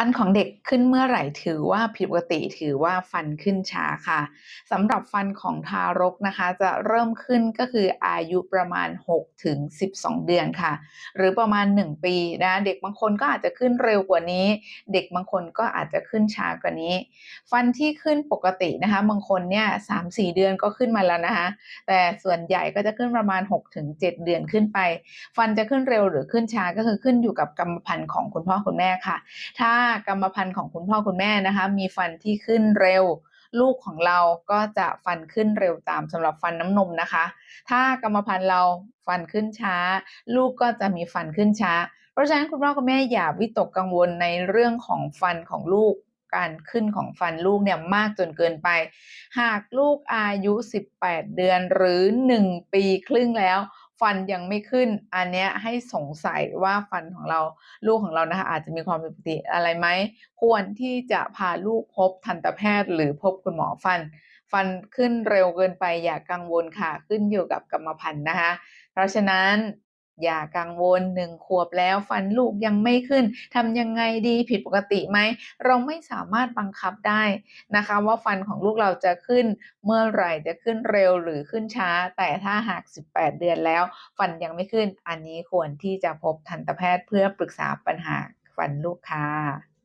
ฟันของเด็กขึ้นเมื่อไหร่ถือว่าผิดปกติถือว่าฟันขึ้นช้าค่ะสำหรับฟันของทารกนะคะ จะเริ่มขึ้นก็คืออายุประมาณ6ถึง12 เดือนค่ะ หรือประมาณ 1 ปีนะเด็กบางคนก็อาจจะขึ้นเร็วกว่านี้ เด็กบางคนก็อาจจะขึ้นช้ากว่านี้ ฟันที่ขึ้นปกตินะคะ บางคนเนี่ยสามสี่เดือนก็ขึ้นมาแล้วนะคะ แต่ส่วนใหญ่ก็จะขึ้นประมาณ6ถึง7เดือนขึ้นไป ฟันจะขึ้นเร็วหรือขึ้นช้าก็คือขึ้นอยู่กับกรรมพันธุ์ของคุณพ่อคุณแม่ค่ะ ถ้าากรรมพันธุ์ของคุณพ่อคุณแม่นะคะ มีฟันที่ขึ้นเร็ว ลูกของเราก็จะฟันขึ้นเร็วตามสำหรับฟันน้ำนมนะคะ ถ้ากรรมพันธุ์เราฟันขึ้นช้า ลูกก็จะมีฟันขึ้นช้า เพราะฉะนั้นคุณพ่อคุณแม่อย่าวิตกกังวลในเรื่องของฟันของลูกการขึ้นของฟันลูกเนี่ยมากจนเกินไป หากลูกอายุ 18 เดือนหรือ 1 ปีครึ่งแล้ว ฟันยังไม่ขึ้น อันเนี้ยให้สงสัยว่าฟันของเราลูกของเรานะคะอาจจะมีความผิดปกติอะไรไหม ควรที่จะพาลูกพบทันตแพทย์หรือพบคุณหมอฟัน ฟันขึ้นเร็วเกินไปอย่ากังวลค่ะขึ้นอยู่กับกรรมพันธุ์นะคะ เพราะฉะนั้น อย่ากังวลหนึ่งขวบแล้วฟันลูกยังไม่ขึ้นทำยังไงดีผิดปกติไหม เราไม่สามารถบังคับได้นะคะ ว่าฟันของลูกเราจะขึ้นเมื่อไหร่จะขึ้นเร็วหรือขึ้นช้า แต่ถ้าหาก 18 เดือนแล้ว ฟันยังไม่ขึ้น อันนี้ควรที่จะพบทันตแพทย์เพื่อปรึกษาปัญหาฟันลูกค่ะ